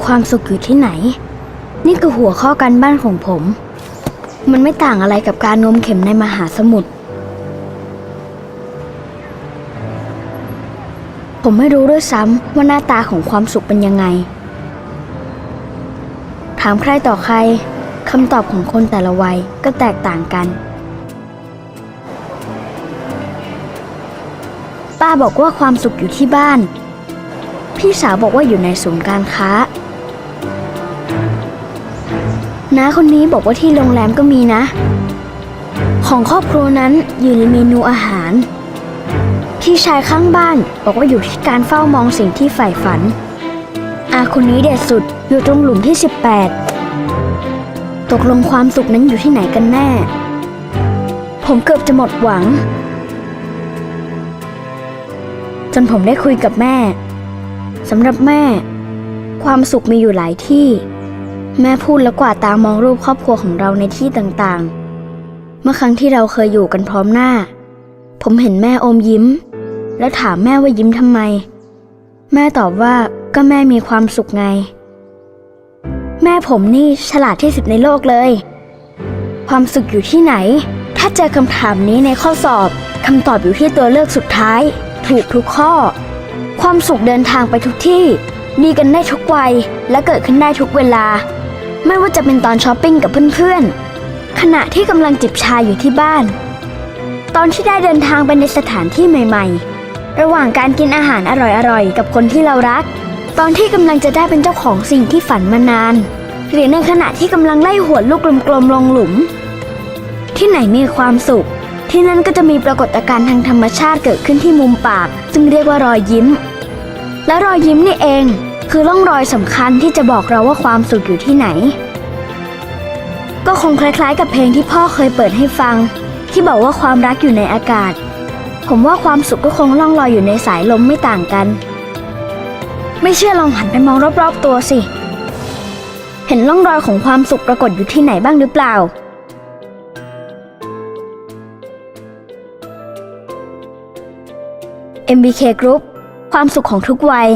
ความสุขอยู่ที่ไหน นี่คือหัวข้อการบ้านของผม มันไม่ต่างอะไรกับการงมเข็มในมหาสมุทร ผมไม่รู้ด้วยซ้ำว่าหน้าตาของความสุขเป็นยังไง ถามใครต่อใครคำตอบของคนแต่ละวัยก็แตกต่างกัน ป้าบอกว่าความสุขอยู่ที่บ้าน พี่สาวบอกว่าอยู่ในศูนย์การค้าน้าคนนี้บอกว่าที่โรงแรมก็มีนะ ของครอบครัวนั้นอยู่ในเมนูอาหาร พี่ชายข้างบ้านบอกว่าอยู่ที่การเฝ้ามองสิ่งที่ใฝ่ฝัน อาคนนี้เด็ดสุดอยู่ตรงหลุมที่ 18 ตกลงความสุขนั้นอยู่ที่ไหนกันแน่ ผมเกือบจะหมดหวัง จนผมได้คุยกับแม่ สำหรับแม่ ความสุขมีอยู่หลายที่ แม่พูดแล้วกวาดตามองรูปครอบครัวของเราในที่ต่างๆ เมื่อครั้งที่เราเคยอยู่กันพร้อมหน้า ผมเห็นแม่อมยิ้ม แล้วถามแม่ว่ายิ้มทำไม แม่ตอบว่าก็แม่มีความสุขไง แม่ผมนี่ฉลาดที่สุดในโลกเลย ความสุขอยู่ที่ไหน ถ้าเจอคำถามนี้ในข้อสอบคำตอบอยู่ที่ตัวเลือกสุดท้าย ถูกทุกข้อ ความสุขเดินทางไปทุกที่ มีกันได้ทุกวัยและเกิดขึ้นได้ทุกเวลา ไม่ว่าจะเป็นตอนช้อปปิ้งกับเพื่อนๆ ขณะที่กำลังจิบชาอยู่ที่บ้าน ตอนที่ได้เดินทางไปในสถานที่ใหม่ๆ ระหว่างการกินอาหารอร่อยๆ กับคนที่เรารัก ตอนที่กำลังจะได้เป็นเจ้าของสิ่งที่ฝันมานาน หรือในขณะที่กำลังไล่หัวลูกกลมๆลงหลุม ที่ไหนมีความสุขที่นั่นก็จะมีปรากฏการณ์ทางธรรมชาติเกิดขึ้นที่มุมปากซึ่งเรียกว่ารอยยิ้ม และรอยยิ้มนี่เอง คือร่องรอยสำคัญที่จะบอกเราว่าความสุขอยู่ที่ไหน ก็คงคล้ายๆ กับเพลงที่พ่อเคยเปิดให้ฟัง ที่บอกว่าความรักอยู่ในอากาศ ผมว่าความสุขก็คงล่องลอยอยู่ในสายลมไม่ต่างกัน ไม่เชื่อลองหันไปมองรอบๆตัวสิ เห็นร่องรอยของความสุขปรากฏอยู่ที่ไหนบ้างหรือเปล่า MBK Group ความสุขของทุกวัย